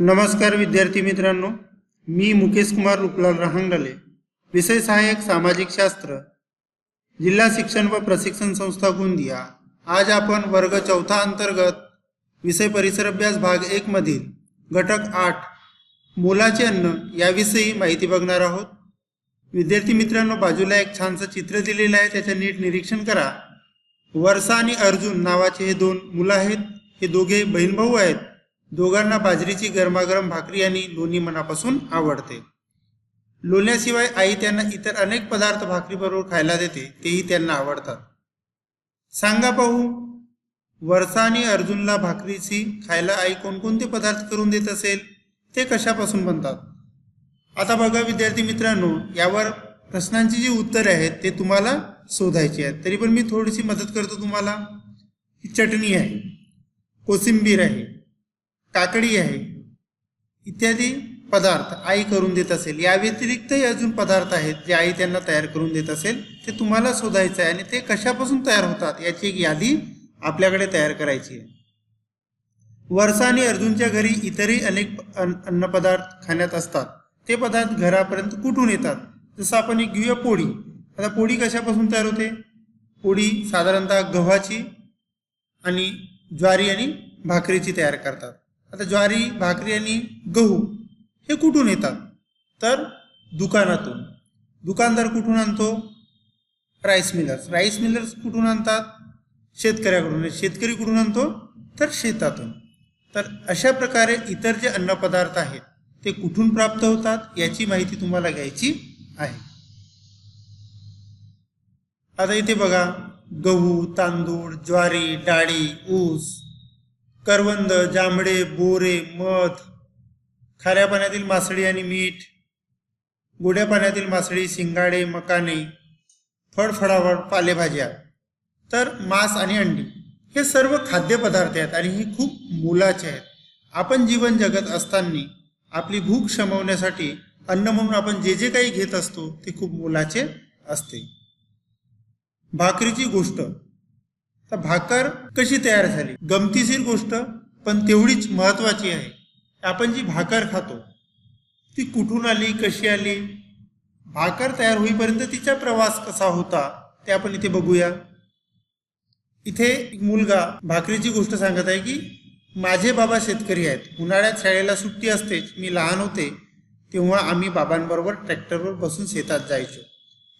नमस्कार विद्यार्थी मित्रांनो मी मुकेश कुमार रुपलाल रहांगडले विषय सहाय्यक सामाजिक शास्त्र जिल्हा शिक्षण व प्रशिक्षण संस्था गोंदिया. आज आपण वर्ग चौथा अंतर्गत विषय परिसर अभ्यास भाग एक मधील घटक आठ मोलाचे अन्न याविषयी माहिती बघणार आहोत. विद्यार्थी मित्रांनो बाजूला एक छानसं चित्र दिलेलं आहे त्याचं नीट निरीक्षण करा. वर्षा आणि अर्जुन नावाचे हे दोन मुलं आहेत. हे दोघे बहीण भाऊ आहेत. दोघांना बाजरीची गरमागरम भाकरी आणि लोणी मनापासून आवडते. लोण्याशिवाय आई त्यांना इतर अनेक पदार्थ भाकरीबरोबर खायला देते तेही त्यांना आवडतात. सांगा पाहू वर्षा आणि अर्जुनला भाकरीची खायला आई कोणकोणते पदार्थ करून देत असेल ते कशापासून बनतात? आता बघा विद्यार्थी मित्रांनो यावर प्रश्नांची जी उत्तरे आहेत ते तुम्हाला शोधायची आहेत. तरी पण मी थोडीशी मदत करतो तुम्हाला. चटणी आहे. कोशिंबीर आहे. काकडी आहे. इत्यादी पदार्थ आई करून देत असेल. या व्यतिरिक्तही अजून पदार्थ आहेत जे आई त्यांना तयार करून देत असेल. ते तुम्हाला शोधायचं आहे आणि ते कशापासून तयार होतात याची एक यादी आपल्याकडे तयार करायची आहे. वर्षाने आणि अर्जुनच्या घरी इतरही अनेक अन्न अन्नपदार्थ खाण्यात असतात. ते पदार्थ घरापर्यंत कुठून येतात? जसं आपण एक घेऊया पोळी. आता पोळी कशापासून तयार होते? पोळी साधारणतः गव्हाची आणि ज्वारी आणि भाकरीची तयार करतात. आता ज्वारी भाकरी आणि गहू हे कुठून येतात? तर दुकानातून. दुकानदार कुठून आणतो? Rice millers. राईस मिलर्स कुठून आणतात? शेतकऱ्याकडून. शेतकरी कुठून आणतो? तर शेतातून. तर अशा प्रकारे इतर जे अन्नपदार्थ आहेत ते कुठून प्राप्त होतात? याची माहिती तुम्हाला घ्यायची आहे. आता इथे बघा गहू तांदूळ ज्वारी डाळी ऊस करवंद जांभळे बोरे मध खाऱ्या पाण्यातील मासळी आणि मीठ गोड्या पाण्यातील मासळी शिंगाडे मकाने फळफळावळ पालेभाज्या तर मांस आणि अंडी हे सर्व खाद्यपदार्थ आहेत आणि हे खूप मोलाचे आहेत. आपण जीवन जगत असताना आपली भूक शमवण्यासाठी अन्न म्हणून आपण जे जे काही घेत असतो ते खूप मोलाचे असते. भाकरीची गोष्ट तर भाकर कशी तयार झाली? गमतीशीर गोष्ट पण तेवढीच महत्वाची आहे. आपण जी भाकर खातो ती कुठून आली कशी आली? भाकर तयार होईपर्यंत तिचा प्रवास कसा होता ते आपण इथे बघूया. इथे एक मुलगा भाकरीची गोष्ट सांगत आहे की माझे बाबा शेतकरी आहेत. उन्हाळ्यात शाळेला सुट्टी असतेच मी लहान होते तेव्हा आम्ही बाबांबरोबर ट्रॅक्टरवर बसून शेतात जायचो.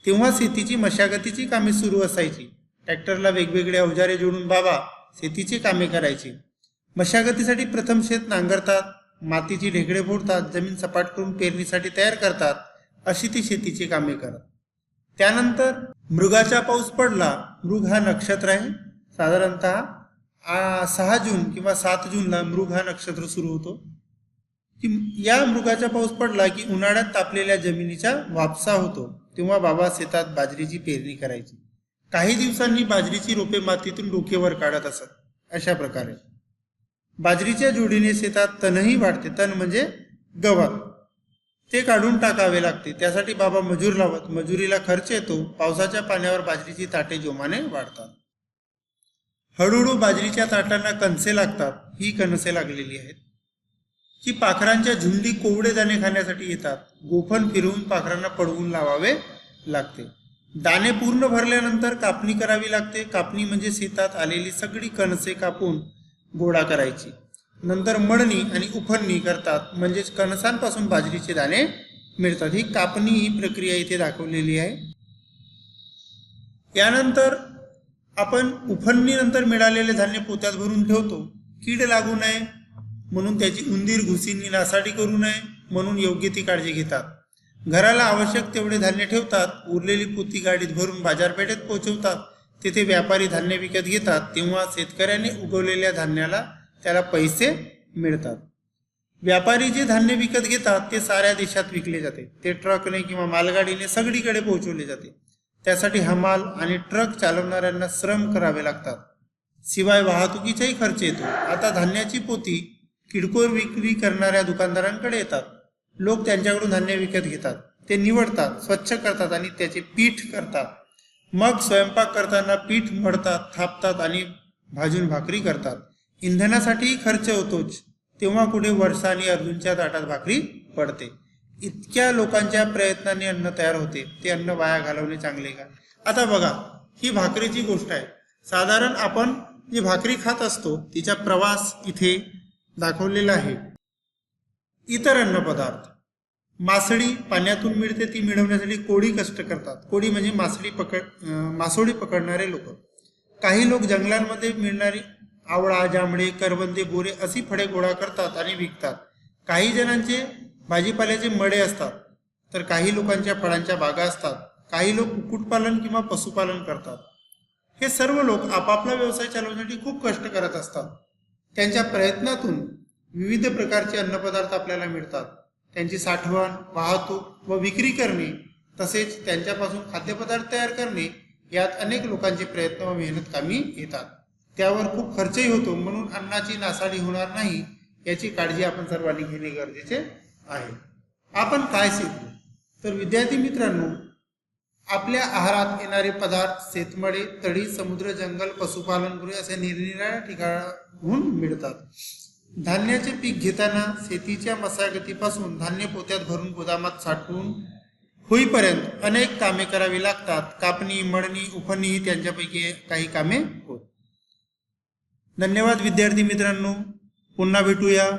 तेव्हा शेतीची मशागतीची कामे सुरू असायची. ट्रॅक्टरला वेगवेगळे अवजारे जोडून बाबा शेतीची कामे करायची. मशागतीसाठी प्रथम शेत नांगरतात मातीची ढेकळे फोडतात जमीन सपाट करून पेरणीसाठी तयार करतात अशी ती शेतीची कामे करत त्यानंतर मृगाचा पाऊस पडला मृग हा नक्षत्र आहे. साधारणतः सहा जून किंवा सात जूनला मृग हा नक्षत्र सुरू होतो. की या मृगाचा पाऊस पडला की उन्हाळ्यात तापलेल्या जमिनीचा वापसा होतो. तेव्हा बाबा शेतात बाजरीची पेरणी करायची. काही दिवसांनी बाजरीची रोपे मातीतून डोकेवर काढत असत. अशा प्रकारे. बाजरीच्या जोडीने शेतात तणही वाढते. तण म्हणजे गवत. ते काढून टाकावे लागते. त्यासाठी बाबा मजूर लावत. मजुरीला खर्च येतो. पावसाच्या पाण्यावर बाजरीची ताटे जोमाने वाढतात. हळूहळू बाजरीच्या ताटांना कणसे लागतात. ही कणसे लागलेली आहेत. की पाखरांच्या झुंडी कोवडे दाणे खाण्यासाठी येतात. गोफण फिरवून पाखरांना पडवून लावावे लागते. दाणे पूर्ण भरल्यानंतर कापणी करावी लागते. कापणी म्हणजे शेतात आलेली सगळी कणसे कापून गोळा करायची. नंतर मळणी आणि उफणणी करतात. म्हणजेच कणसांपासून बाजरीचे दाणे मिळतात. ही कापणी ही प्रक्रिया इथे दाखवलेली आहे. यानंतर आपण उफणणीनंतर मिळालेले धान्य पोत्यात भरून ठेवतो. कीड लागू नये. म्हणून त्याची उंदीर घुसींनी नासाडी करू नये. म्हणून योग्य ती काळजी घेतात. घराला आवश्यक तेवढे धान्य ठेवतात उरलेली पोती गाडीत भरून बाजारपेठेत पोहोचवतात. तेथे व्यापारी धान्य विकत घेतात तेव्हा शेतकऱ्याने उगवलेल्या धान्याला त्याला पैसे मिळतात. व्यापारी जे धान्य विकत घेतात ते साऱ्या देशात विकले जाते. ते ट्रकने किंवा मालगाडीने सगळीकडे पोहोचवले जाते. त्यासाठी हमाल आणि ट्रक चालवणाऱ्यांना श्रम करावे लागतात. शिवाय वाहतुकीचाही खर्च येतो. आता धान्याची पोती किडकोळ विक्री करणाऱ्या दुकानदारांकडे येतात. लोक त्यांच्याकडून धान्य विकत घेतात. ते निवडतात स्वच्छ करतात आणि त्याचे पीठ करतात. मग स्वयंपाक करताना पीठ मळतात थापतात आणि भाजून भाकरी करतात. इंधनासाठीही खर्च होतोच. तेव्हा कुठे वर्षा आणि अर्जुनच्या ताटात भाकरी पडते. इतक्या लोकांच्या प्रयत्नाने अन्न तयार होते. ते अन्न वाया घालवणे चांगले का? आता बघा ही भाकरीची गोष्ट आहे. साधारण आपण जी भाकरी खात असतो तिचा प्रवास इथे दाखवलेला आहे. इतर अन्न पदार्थ मासळी पाण्यातून मिळते ती मिळवण्यासाठी कोळी कष्ट करतात. कोळी म्हणजे मासळी पकड मासोळी पकडणारे लोक. काही लोक जंगलांमध्ये मिळणारी आवळा जांभळे करवंदे बोरे अशी फळे गोळा करतात आणि विकतात. काही जणांचे भाजीपाल्याचे मडे असतात तर काही लोकांच्या फळांच्या बागा असतात. काही लोक कुक्कुटपालन किंवा पशुपालन करतात. हे सर्व लोक आपापला व्यवसाय चालवण्यासाठी खूप कष्ट करत असतात. त्यांच्या प्रयत्नातून विविध प्रकारचे अन्नपदार्थ आपल्याला मिळतात. त्यांची साठवण वाहतूक व विक्री करणे तसेच त्यांच्यापासून खाद्यपदार्थ तयार करणे यात अनेक लोकांचे प्रयत्न व मेहनत कामी येतात. त्यावर खूप खर्चही होतो म्हणून अन्नाची नासाडी होणार नाही याची काळजी आपण सर्वांनी घेणे गरजेचे आहे. आपण काय शिकलो तर विद्यार्थी मित्रांनो आपल्या आहारात येणारे पदार्थ शेतमळे तळी समुद्र जंगल पशुपालनगृहे असे निरनिराळ्या ठिकाणाहून मिळतात. धान्याचे पीक घेताना शेतीच्या मशागतीपासून धान्य पोत्यात भरून गोदामात साठवून होईपर्यंत अनेक कामे करावी लागतात. कापणी मळणी उफणी ही त्यांच्यापैकी काही कामे होत. धन्यवाद विद्यार्थी मित्रांनो. पुन्हा भेटूया.